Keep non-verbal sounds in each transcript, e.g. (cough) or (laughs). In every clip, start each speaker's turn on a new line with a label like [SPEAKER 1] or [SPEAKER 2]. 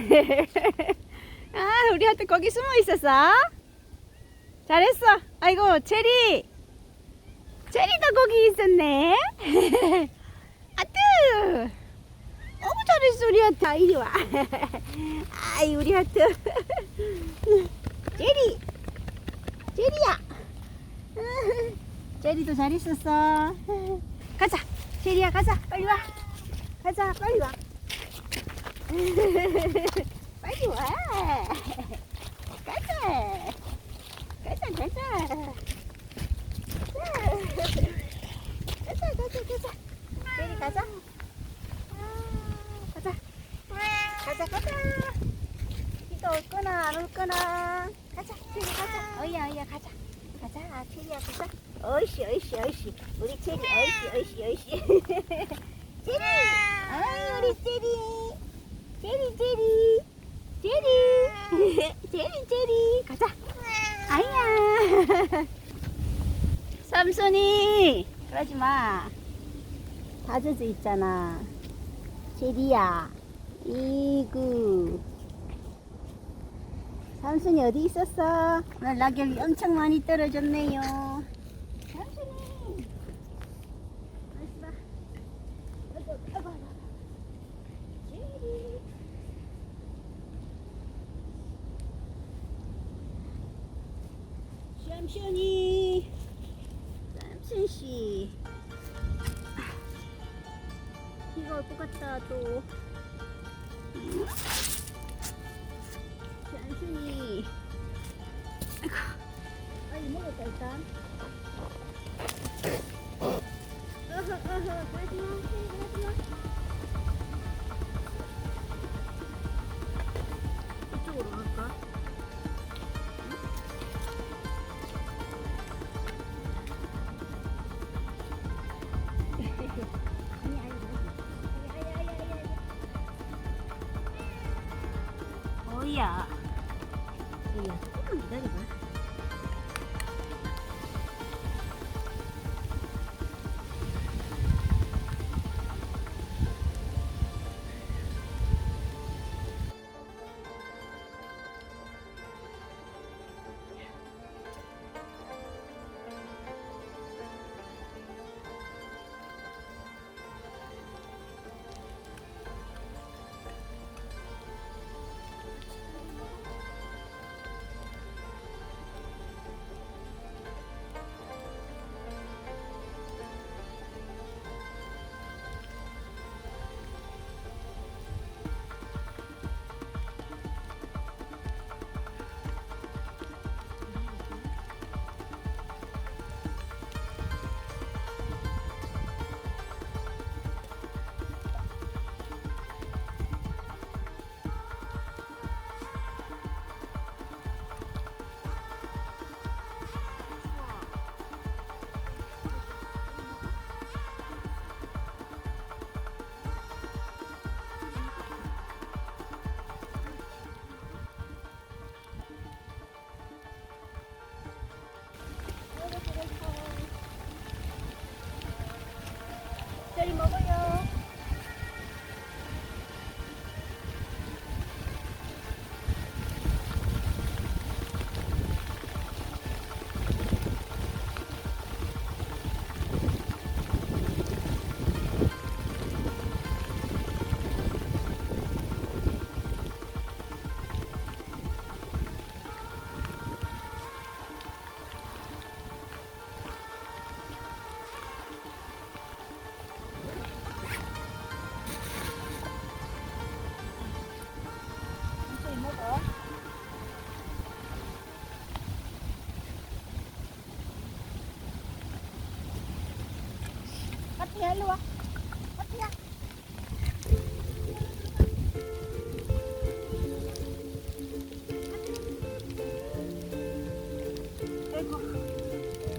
[SPEAKER 1] (laughs) 아, 우리한테 거기 숨어 있었어? 잘했어. 아이고, 체리. 체리도 거기 있었네. (laughs) 아뜨. 너무 잘했어, 우리 하트. 아, 이리 와. (laughs) 아이, 우리 하트. 체리. 체리야. 체리도 잘했었어. 가자. 체리야, 가자. 빨리 와. 가자, 빨리 와. (laughs) 빨리 와. 가자. 가자, 가자. 가자, 가자, 가자. 체리 가자. 가자. 가자, 가자. 비가 올 거나 안 올 거나. 가자, 체리 가자. 어이야, 어이야, 가자. 가자, 아, 체리야, 가자. 어이씨, 어이씨, 어이씨. 우리 체리, 어이씨, 어이씨, 어이씨. (laughs) 체리! 아이, 우리 체리. 체리, 체리. 체리. 체리, 체리. 가자. 아이야. (laughs) 삼순이. 그러지 마. 다 젖어 있잖아. 체리야. 이구. 삼순이 어디 있었어? 오늘 낙엽이 엄청 많이 떨어졌네요. 삼순이. 어디 봐. 아이고, 아이고, 아이고. 체리. 삼순이. 삼순 씨. 비가 올 것 같다 또. 어이야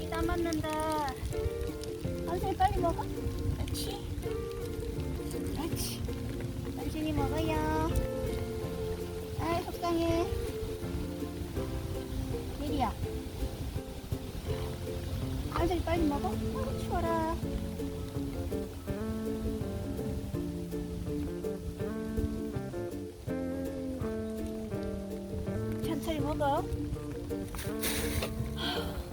[SPEAKER 1] 이다 맞는다. 선생님 빨리 먹어. 그렇지. 그렇지. 선생님 먹어요. 아이 속상해. 예리야. 선생님 빨리 먹어. 어, 추워라. 천천히 먹어. Oh.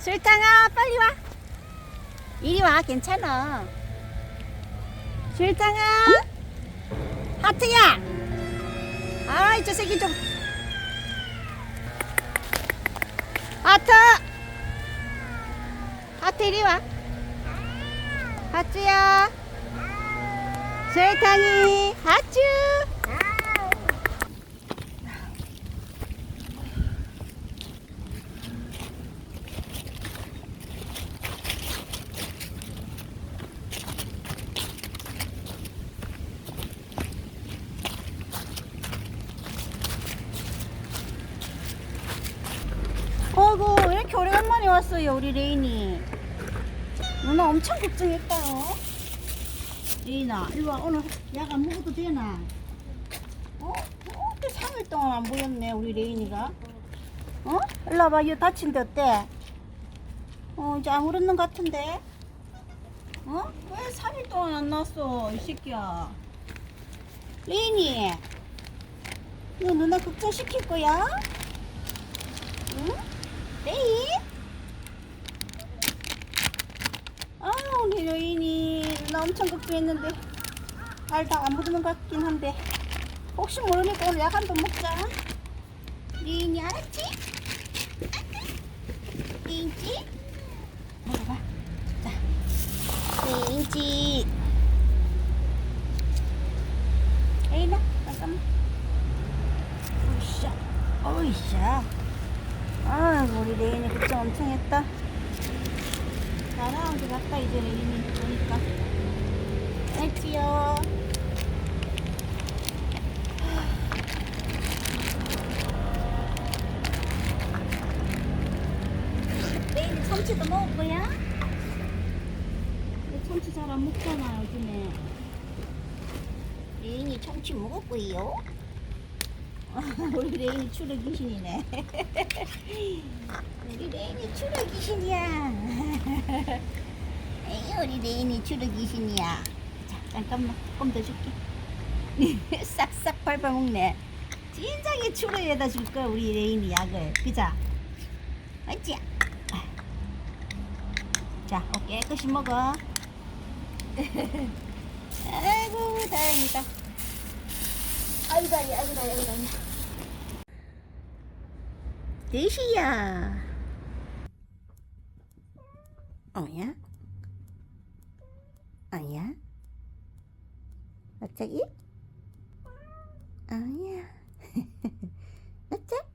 [SPEAKER 1] 술장아 빨리 와. 이리 와 괜찮아. 술장아. 하트야. 아이 저 새끼 좀. 하트. 하트 이리 와. 하트야. 설탕이 하트 어이구 왜 이렇게 오래간만에 왔어요 우리 레인이 누나 엄청 걱정했다요 레인아 일로와 오늘 약 안 먹어도 되나 어? 어? 또 3일 동안 안 보였네 우리 레인이가 어? 일로 와봐 얘 다친 데 어때? 어 이제 안 울었는 것 같은데 어? 왜 3일 동안 안 나왔어 이 새끼야 레인이 너 누나 걱정시킬 거야? 응? 레인? 아 우리 엄청 걱정했는데 알 다 안 부르는 것 같긴 한데 혹시 모르니까 오늘 번 먹자. 레인이 알았지? 레인지? 먹어봐. 자 레인지 레인아 잠깐만. 으쌰 어이샤 아이고 우리 레인이 걱정 엄청 했다. 다 나온 것 같다 이제 레인이 보니까 참치 먹을 거예요? (laughs) 우리 레인이 추러 귀신이네. (laughs) 우리 레인이 추러 귀신이야. (laughs) 에이, 우리 레인이 추러 귀신이야. 자, 잠깐만, 조금 더 줄게. 싹싹 밟아먹네. 진작에 추러에다 줄 거야, 우리 레인이 약을. 그자? 맞지? 자, 어, 깨끗이 먹어. (laughs) 아이고, 다행이다. 아이고 다리 아이고 다리 아이고 다리 대시야 어야? 어야? 갑자기? 어야 어짜? (laughs)